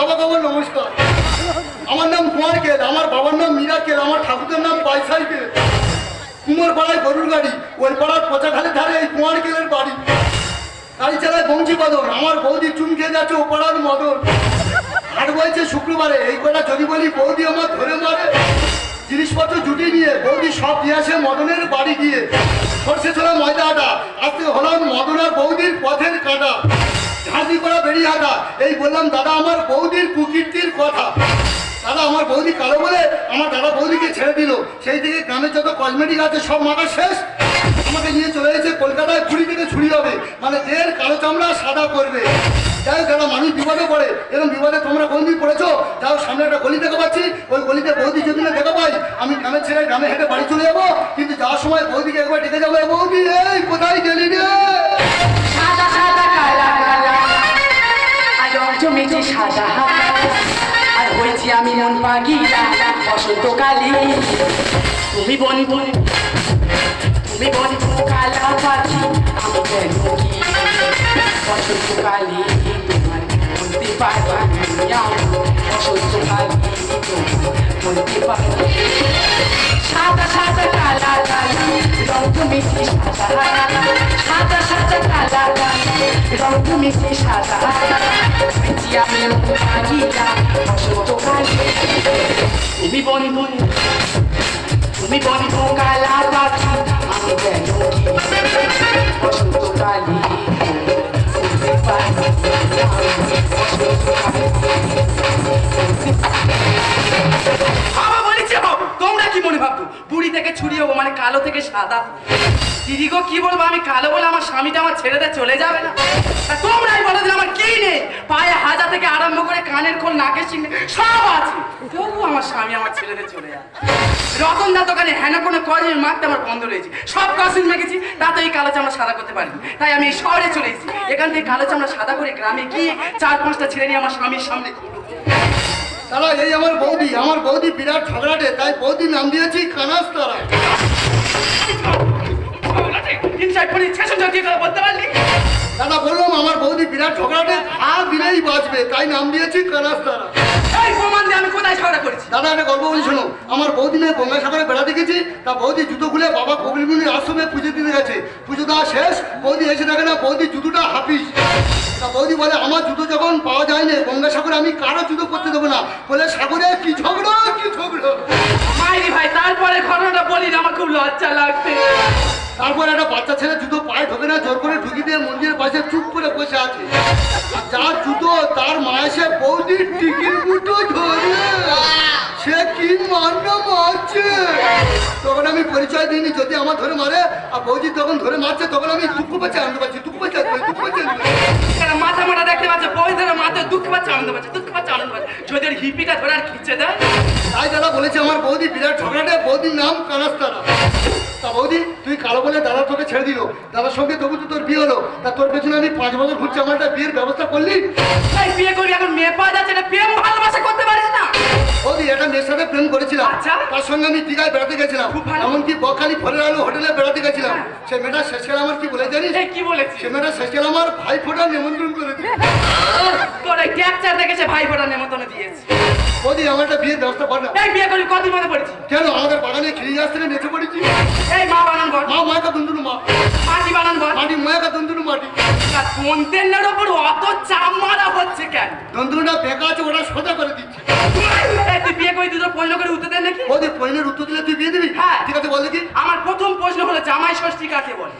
কাবা কাবা নমস্কার। আমার নাম কুমার কেল, আমার বাবার নাম মীরা কেল, আমার ঠাকুরের নাম পাইসাই কেল। কুমার পাড়ায় গরুর গাড়ি ওই পাড়ার পচা খালের ধারে এই কুমার কেলের বাড়ি। গাড়ি চালায় বংশী বদন আমার বৌদি চুম খেয়ে যাচ্ছে ও পাড়ার মদন। হাট বলছে শুক্রবারে, এই কটা যদি বলি বৌদি আমার ধরে মারে। জিনিসপত্র জুটি নিয়ে বৌদি সব দিয়ে আসে মদনের বাড়ি গিয়ে। সর্ষে ছোলা ময়দা আটা আজকে হলাম মদন আর বৌদির পথের কাটা। ঝাঁঝি করা বেরিয়ে হাঁটা। এই বললাম, দাদা, আমার বৌদির কুকীর্তির কথা। দাদা, আমার বৌদি কালো বলে আমার দাদা বৌদিকে ছেড়ে দিল। সেই থেকে গ্রামের যত কসমেটিক আছে, সব মাথা শেষ। আমাকে নিয়ে চলে এসেছে কলকাতায় ছুরি থেকে ছুরি হবে। মানে এর কালো চামড়া সাদা করবে। যাই হোক যারা মানুষ বিপদে পড়ে। এরকম বিপদে তোমরা কোনদিন পড়েছো? যাও, সামনে একটা গলি দেখা পাচ্ছি ওই গলিতে বৌদি যদি না দেখা পাই, আমি গ্রামের ছেড়ে গ্রামে হেঁটে বাড়ি চলে যাব। কিন্তু যাওয়ার সময় বৌদিকে একবার ডেকে যাব বৌদি, এই কোথায় গেলি রে? জমেছে সাদা আর হয়েছি আমি মন পাগিলা বসন্তকালে তুমি বন্ধু তুমি বন্ধু কালা পাখি আমি কেন কি বসন্তকালে তোমার বলতে পারবা বসন্তকালে তোমার বলতে পারবা সাদা সাদা কালা কালা রং জমেছে সাদা সাদা সাদা কালা কালা রং জমেছে সাদা হয়েছি আমি মন পাগিলা বসন্তকালে তুমি বন্ধু তুমি বন্ধু কালা পাখি আমি কেন কি বসন্তকালে বলতে Thank you. থেকে ছুরি হব মানে কালো থেকে সাদা। দিদি গো, কি বলব, আমি কালো বলে আমার স্বামীটা আমার ছেড়ে দিয়ে চলে যাবে না। তা তোমরাই বলো যে আমার কি নেই? পায়ে হাজা থেকে আরম্ভ করে কানের খোল, নাকের সিং সব আছে। তবু আমার স্বামী আমার ছেড়ে দিয়ে চলে যায় রতনদার দোকানে হেনা কোনো কদিন মারতে আমার বন্ধ রয়েছে। সব কসিন মেখেছি তাতে এই কালো চামড়া সাদা করতে পারি তাই আমি এই শহরে চলে এসেছি। এখান থেকে কালো চামড়া সাদা করে গ্রামে গিয়ে চার পাঁচটা ছেড়ে নিয়ে আমার স্বামীর সামনে দাদা এই আমার বৌদি আমার বৌদি বিরাট ঝগড়াটে, তাই বৌদি নাম দিয়েছি কানাস তারা। দাদা, বললাম আমার বৌদি বিরাট ঝগড়াটে, আর দিলেই বাঁচবে, তাই নাম দিয়েছি কানাস তারা। এই প্রমাণ দিয়ে আমি কোথায় ঝগড়া করেছি? দাদা একটা গল্প বলি শোনো। আমার বৌদি মেয়ে গঙ্গাসাগরে বেড়াতে গেছি তা বৌদি জুতো খুলে বাবা কবিলমুনির আশ্রমে পুজো দিতে গেছে। পুজো দেওয়া শেষ বৌদি এসে দেখে না বৌদি জুতোটা হাফিস। তা বৌদি বলে আমার জুতো যখন পাওয়া যায় না গঙ্গাসাগরে আমি কারও জুতো করতে দেবো না। বলে সাগরে কি ঝগড়া কি ঝগড়া? মাইরি ভাই তারপরে ঘটনাটা বলি না আমার খুব লজ্জা লাগছে। তারপর একটা বাচ্চা ছেলে জুতো পায়ে ঢোকে না জোর করে ঢুকি দিয়ে মন্দিরের পাশে চুপ করে বসে আছে। আর যার জুতো তার মা এসে বৌদির টিকির মুঠো ধরে। সে কি মান্য মারছে? তখন আমি পরিচয় দিইনি যদি আমার ধরে মারে আর বৌদি তখন ধরে মারছে তখন আমি দুঃখ পাচ্ছি আনন্দ পাচ্ছি দুঃখ পাচ্ছি দুঃখ পাচ্ছি পাচ্ছি। মাথা দেখতে পাচ্ছে ধরে মাথায় দুঃখ পাচ্ছে আনন্দ পাচ্ছে দুঃখ পাচ্ছে আনন্দ পাচ্ছে। যদি হিপিটা ধরে আর খিচ্ছে দেয়? তাই দাদা বলেছে আমার বৌদি বিরাট ঝগড়াটে বৌদির নাম কানাস্তারা। তা বৌদি, তুই কালো বলে দাদা তোকে ছেড়ে দিল। দাদার সঙ্গে তবু তো তোর বিয়ে হলো। তা তোর পেছনে আমি পাঁচ বছর ঘুরছি, আমার বিয়ের ব্যবস্থা করলি? বিয়ে করি, এখন মেয়ে পাওয়া যাচ্ছে না। প্রেম ভালোবাসা করতে পারিস না বৌদি একটা মেয়ের সাথে প্রেম করেছিলাম। আচ্ছা। তার সঙ্গে আমি দীঘায় বেড়াতে গেছিলাম। খুব ভালো। এমনকি বকালি ফলের আলো হোটেলে বেড়াতে গেছিলাম। হ্যাঁ। সে মেয়েটা শেষকালে আমার কি বলে জানিস? কি বলেছি? সে মেয়েটা শেষকালে আমার ভাই ফোটা নিমন্ত্রণ তোর ক্যাপচার দেখেছে ভাই ফোটা নেমন্তন্ন দিয়েছে। বৌদি আমার একটা বিয়ের ব্যবস্থা কর না। বিয়ে করি মধ্যে পড়েছি কেন? আমাদের বাগানে খিরি থেকে নেচে পড়েছি। এই মা বানান বল মা মায়ের দুন্দুনু মা। মাটি বানান বল মাটি মায়ের দুন্দুনু মাটি কন্টেনার ওপর অত চাপ মারা হচ্ছে কেন? দুন্দুনুটা বেকা আছে ওটা সোজা করে দিচ্ছে। তুই বিয়ে করে দুটো প্রশ্ন করে উত্তর দেন নাকি? বৌদি পয়নের উত্তর দিলে তুই বিয়ে দিবি? হ্যাঁ। ঠিক আছে বল দেখি। আমার প্রথম প্রশ্ন হলো জামাই ষষ্ঠী কাকে বলে?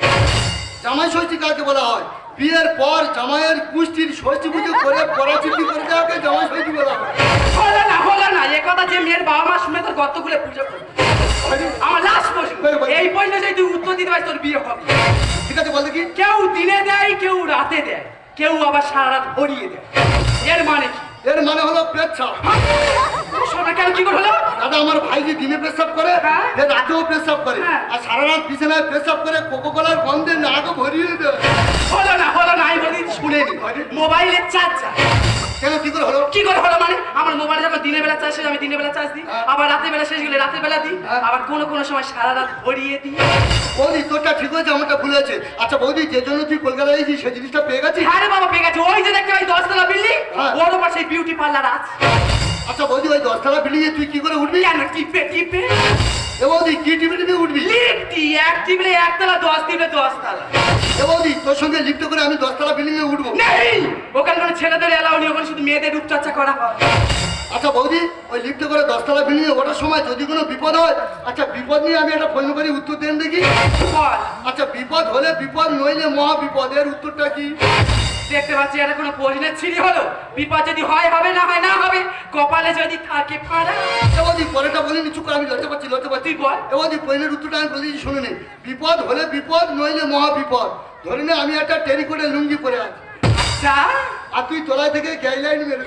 জামাই ষষ্ঠী কাকে বলা হয়? বিয়ের পর জামাইয়ের কুষ্টির ষষ্ঠী পুজো করে পরাচিতি করে দেওয়াকে জামাই ষষ্ঠী বলা হয়। হলো না হলো না এ কথা যে মেয়ের বাবা মা শুনে তোর গর্ত খুলে পুজো করবে। আমার লাস্ট প্রশ্ন। এই প্রশ্ন যদি তুই উত্তর দিতে পারিস তোর বিয়ে হবে। ঠিক আছে বল দেখি। কেউ দিনে দেয় কেউ রাতে দেয়। কেউ আবার সারা রাত ভরিয়ে দেয়। এর মানে কি? এর মানে হলো পেচ্ছা শোনা কেন কি হলো? দাদা আমার ভাই যে দিনে পেশাব করে হ্যাঁ। এ রাতেও পেশাব করে। হ্যাঁ। আর সারা রাত বিছানায় পেশাব করে কোকো কলার গন্ধে নাকও ভরিয়ে দেয়। হলো না হলো না আমি বলি শুনে নি মোবাইলের চার্জার কেন কি করে হলো? কি করে হলো মানে? আমার মোবাইলে যখন দিনের বেলা চাষ আমি দিনের বেলা চাষ দিই হ্যাঁ। আবার রাতের বেলা শেষ হলে রাতের বেলা দিই হ্যাঁ। আবার কোনো কোনো সময় সারা রাত ভরিয়ে দিই। বৌদি তোরটা ঠিক হয়েছে আমারটা ভুল হয়েছে। আচ্ছা বৌদি যে জন্য তুই কলকাতা গেছিস সেই জিনিসটা পেয়ে গেছিস? হ্যাঁ রে বাবা পেয়ে গেছে। ওই যে দেখতে পাই দশতলা বিল্ডিং হ্যাঁ। ওর ওপর সেই বিউটি পার্লার আছে। আচ্ছা বৌদি ওই দশতলা বিল্ডিং এ তুই কি করে উঠবি? কেন টিপে টিপে এ বৌদি কি টিভি টিভি উঠবি? লিফটি এক টিপলে একতলা দশ টিপলে দশতলা এ বৌদি তোর সঙ্গে লিফ্ট করে আমি দশতলা বিল্ডিং এ উঠবো। নেই! ওখানে কোনো ছেলেদের এলাও নেই ওখানে শুধু মেয়েদের রূপচর্চা করা হয়। আচ্ছা বৌদি ওই লিফ্টে করে দশতলা বিল্ডিং এ ওঠার সময় যদি কোনো বিপদ হয় আচ্ছা বিপদ নিয়ে আমি একটা ফোন করি উত্তর দেন দেখি। আচ্ছা বিপদ হলে বিপদ নইলে মহা বিপদ এর উত্তরটা কি? দেখতে পাচ্ছি এটা কোনো প্রশ্নের ছিঁড়ি হলো বিপদ যদি হয় হবে না হয় না হবে কপালে যদি থাকে এ বৌদি পরেটা বলিনি চুপ করে আমি লড়তে পারছি লড়তে পারছি তুই বল। এ বৌদি পয়েলের উত্তরটা আমি বলেছি শুনে নে বিপদ হলে বিপদ নইলে মহা বিপদ ধরে নে আমি একটা টেরিকোটে লুঙ্গি পরে আছি যা আর তুই তলায় থেকে গাইলাইন মেরে।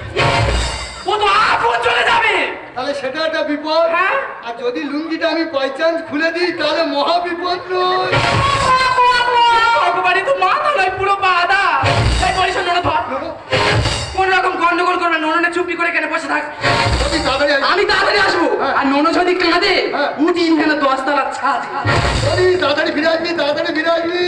ও তো আগুন চলে যাবে তাহলে সেটা একটা বিপদ হ্যাঁ। আর যদি লুঙ্গিটা আমি বাই চান্স খুলে দিই তাহলে মহা বিপদ নয় ভগবানই তো মাথা নয় পুরো বাদা করবে চুপি করে কেন বসে থাক। আমি তাড়াতাড়ি আসব। হ্যাঁ। আর নোনো যদি কাঁদে। হ্যাঁ। উঠি এখানে দশতলা ছাদ। তাড়াতাড়ি ফিরে আসবি তাড়াতাড়ি ফিরে আসবি।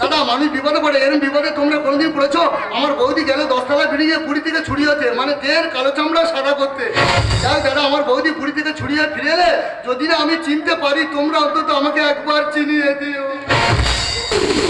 দাদা মানুষ বিপদে পড়ে এরকম বিপদে তোমরা কোনোদিন পড়েছো? আমার বৌদি গেলে দশতলা বেরিয়ে পুরী থেকে ছুরি হতে। মানে দেড় কালো চামড়া সাদা করতে। যাই দাদা আমার বৌদি পুরী থেকে ছুরিয়ে ফিরে এলে যদি না আমি চিনতে পারি তোমরা অন্তত আমাকে একবার চিনিয়ে দিও। ऐसे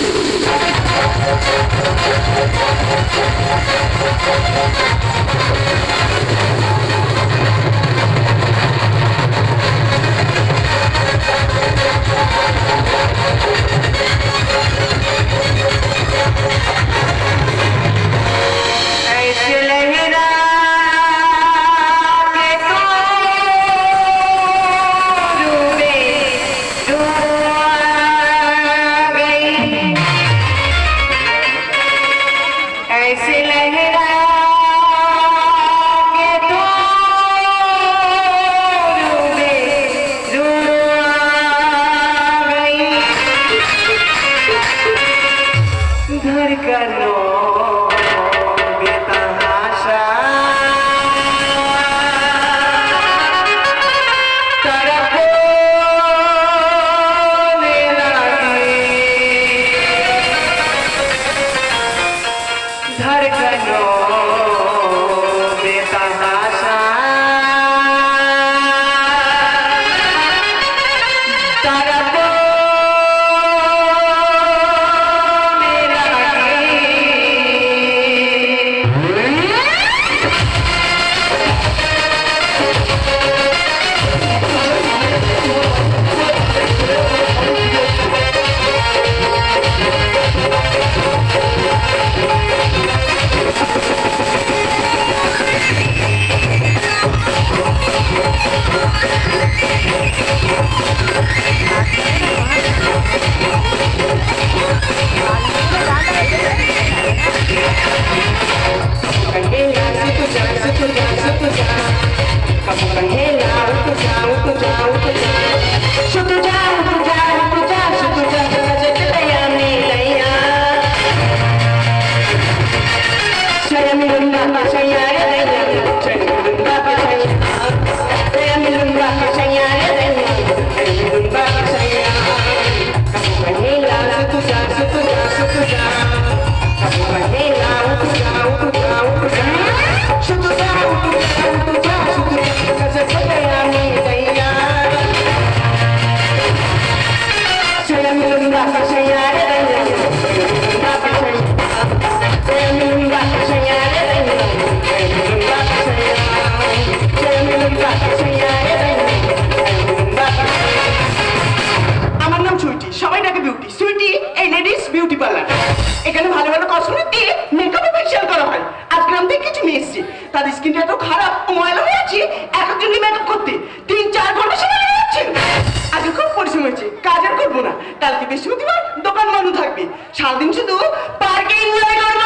বৃহস্পতিবার দোকান বন্ধ থাকবে। সারাদিন শুধু পার্কে এনজয় করব।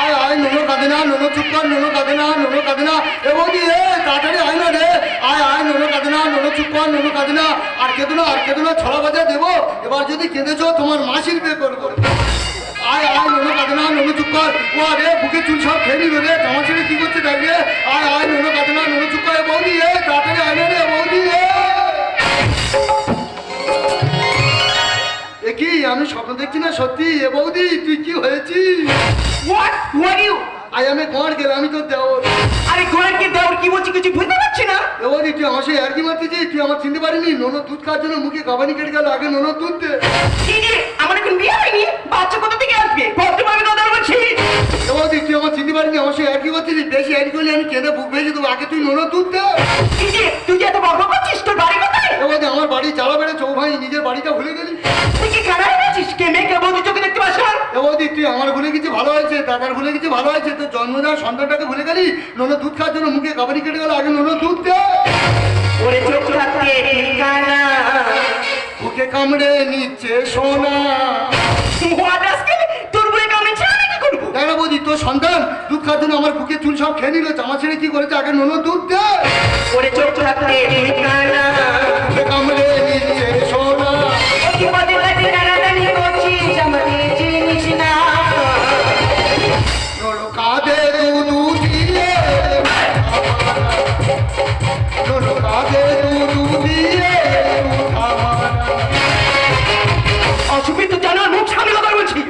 আয় আয়, নোনো কাঁদে না, নোনো চুপ কর, নোনো কাঁদে না, নোনো কাঁদে না। এ বৌদি, এ, তাড়াতাড়ি আয় না রে। আয় আয়, নোনো কাঁদে না, নোনো চুপ কর, নোনো কাঁদে না। আর কেঁদো না, আর কেঁদো না, ছড়া বাজা দেবো। এবার যদি কেঁদেছো, তোমার মাসির পে করব আয় আয়, নোনো কাঁদে না, নোনো চুপ কর। ও আরে বুকে চুল সব খেয়ে নিল রে। জামা ছেড়ে কি করছে দেখ রে আয় আয়, নোনো কাঁদে না, নোনো চুপ করে। বৌদি, এ, তাড়াতাড়ি আয় রে বৌদি, এ। কি? আমি স্বপ্ন দেখছি না সত্যি? এ বৌদি তুই কি হয়েছিস? হোয়াট হোয়াট ইউ আই আমি কর গেলে আমি তোর দেওর। আরে গড়ের কি দেওর কি বলছি কিছু বুঝতে পারছি না? এ বৌদি তুই আমার আর কি মারতেছিস? তুই আমার চিনতে পারিনি? নোনো দুধ খাওয়ার জন্য মুখে গাবানি কেটে গেল আগে নোনো দুধ দে। আমার এখন বিয়ে হয়নি? বাচ্চা কোথা থেকে আসবে? ভদ্রভাবে কথা বলছি এ বৌদি তুই আমার চিনতে পারিনি আমার সেই আর কি বেশি আর করলে আমি কেঁদে বুক ভেজে দেবো। আগে তুই নোনো দুধ দে তুই যে এত বর্ব করছিস? তোর বাড়ি কোথায়? এ আমার বাড়ি চালা বেড়ে চৌভাই নিজের বাড়িটা ভুলে গেলি। তুই কি খারাপ হয়েছিস কে মেয়েকে বৌদি চোখে দেখতে পাস না? এ তুই আমার ভুলে কিছু ভালো হয়েছে দাদার ভুলে কিছু ভালো হয়েছে তোর জন্ম দেওয়ার সন্তানটাকে ভুলে গেলি? নোনো দুধ খাওয়ার জন্য মুখে গাবানি কেটে গেল আগে নোনো দুধ দে। ওরে চোখ থাকতে ঠিকানা। বুকে কামড়ে নিচ্ছে সোনা। হোয়াট সন্তান দুধ খাওয়ার জন্য আমার বুকে চুল সব খেয়ে নিল জামা ছেড়ে কি করেছে? আগে নোনো দুধ দে ওরে চোখ থাকতে কামড়ে নিচ্ছে সোনা।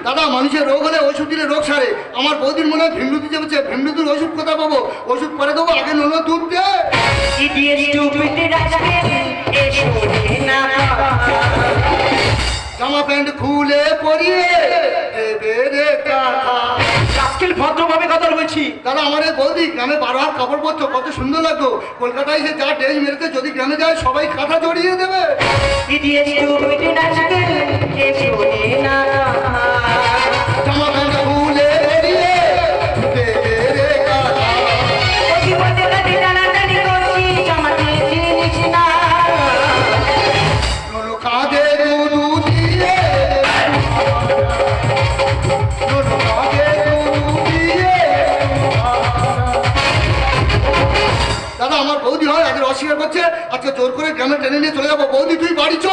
দাদা মানুষের রোগ হলে ওষুধ দিলে রোগ সারে। আমার বৌদির মনে হয় ভীমরুতি চেপেছে। ভীমরুতির ওষুধ কোথায় পাবো? ওষুধ পরে দেবো আগে নোনা দুধ দে। জামা প্যান্ট খুলে পরিয়ে দেবে রে কাকা আজকাল ভদ্রভাবে কথা বলছি। দাদা আমার বলদি বৌদি গ্রামে বারো হাত কাপড় পরতো কত সুন্দর লাগতো কলকাতায় এসে যা ড্রেস মেরেছে যদি গ্রামে যায় সবাই কাঁথা জড়িয়ে দেবে। দাদা আমার বৌদি হয় আগে অস্বীকার করছে আজকে জোর করে গ্রামে টেনে নিয়ে চলে যাব। বৌদি তুই বাড়ি চ।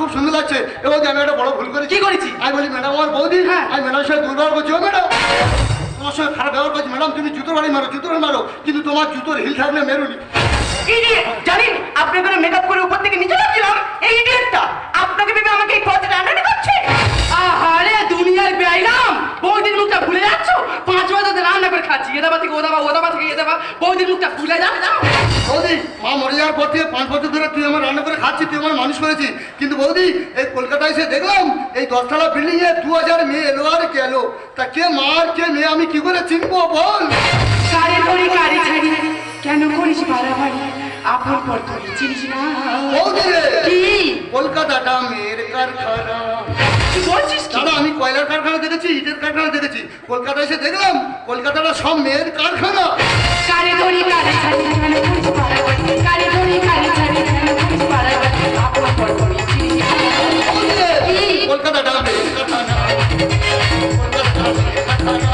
খুব সুন্দর লাগছে। এবং আমি একটা বড় ভুল করেছি। কি করেছি? আমি বলি ম্যাডাম আমার বৌদি হ্যাঁ। আমি ম্যাডাম সাথে দুর্ব্যবহার করছি। ও ম্যাডাম তোমার সঙ্গে খারাপ ব্যবহার করছি। ম্যাডাম তুমি জুতোর বাড়ি মারো জুতোর মারো। কিন্তু তোমার জুতোর হিল থাকলে মেরুনি। যে জানেন আপনি করে মেকআপ করে উপর থেকে নিচে যাচ্ছিলাম এই ইডিয়েটটা আপনাকে ভেবে আমাকে এই পথে টানাটানি করছে? আহারে দুনিয়ার বেআইরাম বৌদির মুখটা ভুলে যাচ্ছ? পাঁচ বছর ধরে রান্না করে খাচ্ছি। এ দাবা থেকে ও দাবা ও দাবা থেকে এ দাবা। বৌদির মুখটা ভুলে যাবে না বৌদি মা মরে যাওয়ার পর থেকে পাঁচ বছর ধরে তুই আমার রান্না করে খাচ্ছি তুই আমার মানুষ করেছি কিন্তু বৌদি এই কলকাতায় এসে দেখলাম এই দশতলা বিল্ডিং এ দু হাজার মেয়ে এলো আর গেল তা কে মা আর কে মেয়ে আমি কি করে চিনবো বল? কারে কারে ছাড়ি। কেন করিস বাড়াবাড়ি? আপন পর তুই চিনিস না কি কলকাতাটা মেয়ের কারখানা কি বলছিস দাদা আমি কয়লার কারখানা দেখেছি ইটের কারখানা দেখেছি কলকাতায় এসে দেখলাম কলকাতাটা সব মেয়ের কারখানা কারে ধরি কারে ছাড়ি কেন কারে ধরি কারে ছাড়ি কেন আপন পর তুই চিনিস না বৌদি রে, কলকাতাটা কারখানা কলকাতাটা মেয়ের কারখানা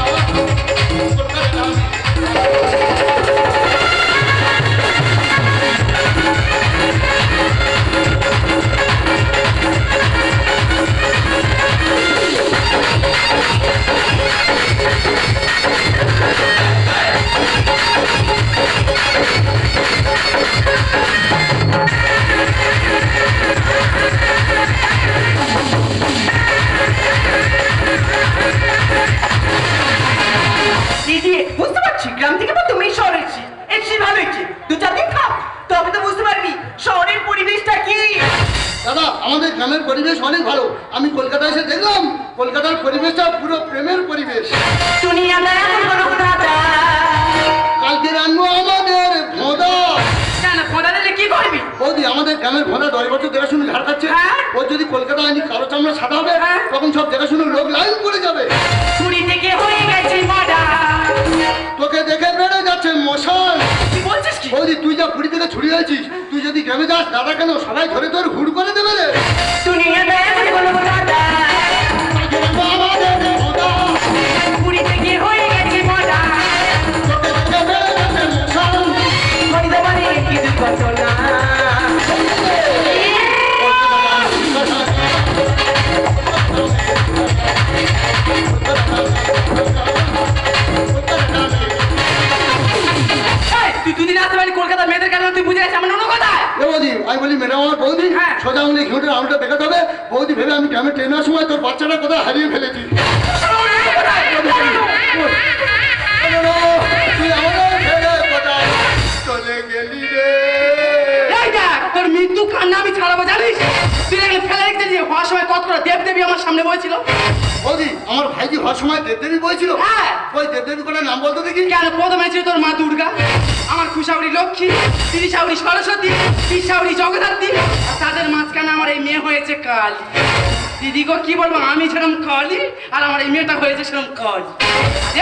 হয়েছিস তুই যদি গ্রামে যাস দাদা কেন সবাই ধরে তোর হুড় করে দেবে রে? দুদিন আসতে পারি কলকাতা মেয়েদের কাছে তুই বুঝে আছিস আমার অন্য কোথায়? এ বৌদি আমি বলি মেয়েরা আমার বৌদি? হ্যাঁ। সোজা উনি ঘুরে আউটটা দেখাতে হবে। বৌদি ভেবে আমি গ্রামে ট্রেনের সময় তোর বাচ্চাটা কোথায় হারিয়ে ফেলেছি? হওয়ার সময় কত করে দেব দেবী আমার সামনে বলছিল। বৌদি আমার ভাইজি হওয়ার সময় দেবদেবী বলছিল? হ্যাঁ। ওই দেবদেবী করে নাম বলতো দেখি। কেন? প্রথমে ছিল তোর মা দুর্গা আমার কুশাউরি লক্ষ্মী তিরিশাউরি সরস্বতী তিরিশাউরি জগদ্ধাত্রী আর তাদের মাঝখানে আমার এই মেয়ে হয়েছে কালী। দিদি গো কি বলব আমি সেরকম কালী আর আমার এই মেয়েটা হয়েছে সেরকম কালী।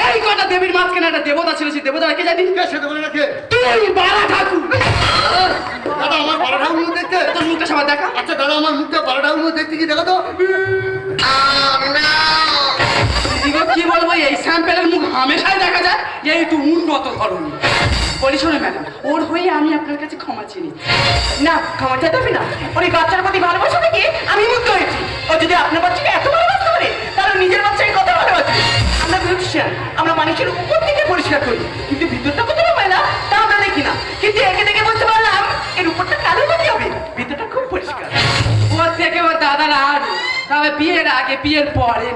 এই কটা দেবীর মাঝখানে একটা দেবতা ছিল সেই দেবতা কে জানিস? কে সেটা বলে রাখে তুই বারা ঠাকুর। দাদা আমার বারোটাগুলো দেখতে তোর মুখটা সবার দেখা। আচ্ছা দাদা আমার মুখটা বারোটাগুলো দেখতে কি দেখো তো। কি বলব এই স্যাম্পেলের মুখ হামেশাই দেখা যায় এই উন্নত ধরনের। বলি শোনো ম্যাডাম ওর হয়ে আমি আপনার কাছে ক্ষমা চিনি না ক্ষমা চাইতে হবে না। ওই বাচ্চার প্রতি ভালোবাসা থেকে আমি মুক্ত হয়েছি। ও যদি আপনার বাচ্চাকে এত ভালোবাসতে পারে তাহলে নিজের বাচ্চাকে কত ভালোবাসে? আমরা বিউটিশিয়ান আমরা মানুষের উপর থেকে পরিষ্কার করি। কিন্তু ভিতরটা কতটা ময়লা তা আমরা দেখি না। কিন্তু একে দেখে বলতে দাদার আর তবে বিয়ের আগে বিয়ের পরে।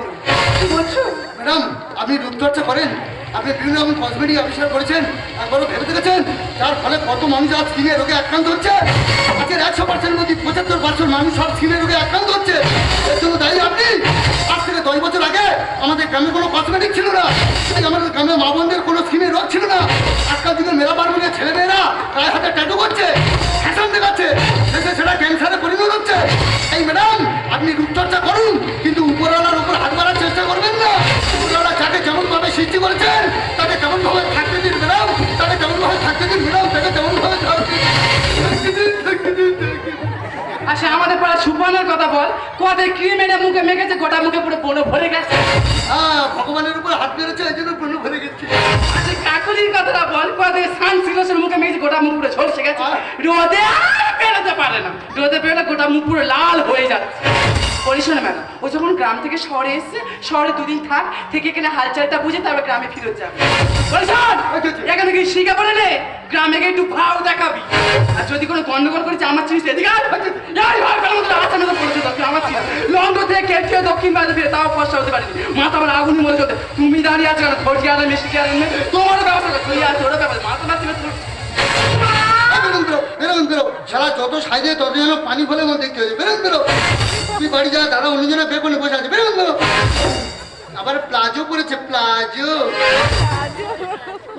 বুঝছ ম্যাডাম আপনি রূপচর্চা করেন? আপনি বিভিন্ন রকম কসমেটিক আবিষ্কার করেছেন, একবারও ভেবে দেখেছেন? তার ফলে কত মানুষ আজ স্কিনের রোগে আক্রান্ত হচ্ছে? আজকের একশো পার্সেন্ট মধ্যে পঁচাত্তর পার্সেন্ট মানুষ সব স্কিনের রোগে আক্রান্ত হচ্ছে। এর জন্য দায়ী আপনি? আজ থেকে দশ বছর আগে আমাদের গ্রামে কোনো কসমেটিক ছিল না। আমাদের গ্রামে মা বোনদের কোনো স্কিনের রোগ ছিল না। আজকাল যুগের মেলা পারমিনের ছেলেমেয়েরা গায়ে হাতে ট্যাটু করছে ফ্যাশন দেখাচ্ছে শেষে সেটা ক্যান্সারে পরিণত হচ্ছে। এই ম্যাডাম আপনি রূপচর্চা করুন, কিন্তু উপরওয়ালার উপর হাত মারার চেষ্টা করবেন না। উপরওয়ালা যেমন ভাবে সৃষ্টি করেছেন? তাকে তেমন ভাবে থাকতে দিন ম্যাডাম? তাকে তেমন ভাবে থাকতে দিন ম্যাডাম? তাকে তেমন ভাবে থাকতে দিন? থাকতে দিন, থাকতে দিন, থাকতে দিন। আচ্ছা আমাদের পাড়া সুপানের কথা বল। কত ক্রিম এনে মুখে মেখেছে? গোটা মুখে পুরো বনো ভরে গেছে। হ্যাঁ ভগবানের উপর হাত মেরেছে এই জন্য পূর্ণ ভরে গেছে। আচ্ছা কাকুলির কথাটা বল। কত সান সিলোসের মুখে মেখেছে গোটা মুখ পুরো ঝলসে গেছে। রোদে আর বেরোতে পারে না। রোদে বেরোলে গোটা মুখ পুরো লাল হয়ে যাচ্ছে। বলি শোনো ম্যাডাম, ও যখন গ্রাম থেকে শহরে এসছে, শহরে দুদিন থাক, থেকে গেলে হালচালটা বুঝে তারপর গ্রামে ফিরত যাবে। বলি শোন এখান শিখা বলে নে, গ্রামে গিয়ে একটু ভাও দেখাবি। আর যদি কোনো গন্ডগোল করেছে আমার চিনিস। লন্ডন থেকে কেটে দক্ষিণ বাইরে ফিরে, তাও কষ্ট হতে পারিনি। মাথা আমার আগুনি মরে যেতে। তুমি দাঁড়িয়ে আছো কেন? ধৈর্য আর মেশি কে আর তোমারও ব্যবস্থা তুই আছো ওরা ব্যবস্থা মাথা না বেরোন বেরো সারা যত সাইজে তত যেন পানি ফলে মধ্যে দেখতে হয়েছে। বেরোন বেরো তুই বাড়ি যা দাদা অন্যজনে বেগুনে বসে আছে। বেরোন বেরো আবার প্লাজো পরেছে প্লাজো।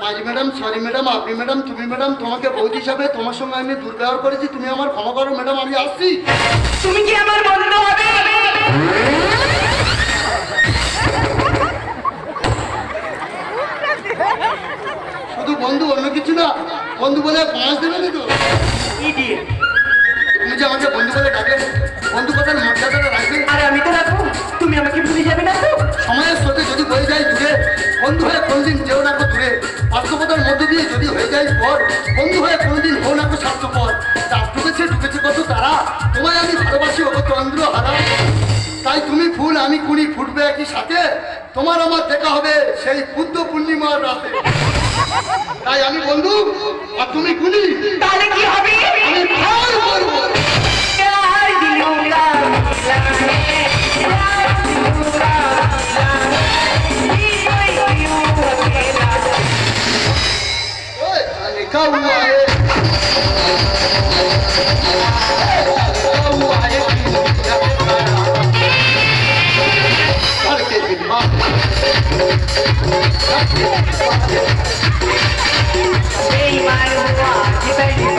মাঝি ম্যাডাম সরি ম্যাডাম আপনি ম্যাডাম তুমি ম্যাডাম তোমাকে বৌদি হিসাবে তোমার সঙ্গে আমি দুর্ব্যবহার করেছি। তুমি আমার ক্ষমা করো ম্যাডাম আমি আসছি। তুমি কি আমার বন্ধু হবে? শুধু বন্ধু অন্য কিছু না। বন্ধু বলে পাঁচ দেবে না তো? ইডিয়েট তুমি যে আমাকে বন্ধু বলে ডাকলে বন্ধু কথার মর্যাদাটা রাখবে? আর আমি তো রাখব। তুমি আমাকে ভুলে যাবে না তো? সময়ের সাথে যদি হয়ে যায় দূরে বন্ধু হয়ে কোনদিন যেও না দূরে। বাস্তবতার মধ্য দিয়ে যদি হয়ে যায় পর বন্ধু হয়ে কোনোদিন না স্বার্থপর ঢুকেছে কত তারা। তোমায় আমি ভালোবাসি ওকে চন্দ্র হারা। তাই তুমি ফুল আমি কুড়ি ফুটবে একই সাথে। তোমার আমার দেখা হবে সেই বুদ্ধ পূর্ণিমার রাতে। তাই আমি বন্ধু আর তুমি গুলি তাহলে কি হবে? আমি ফায়ার করব। Come on. Hey, my God, you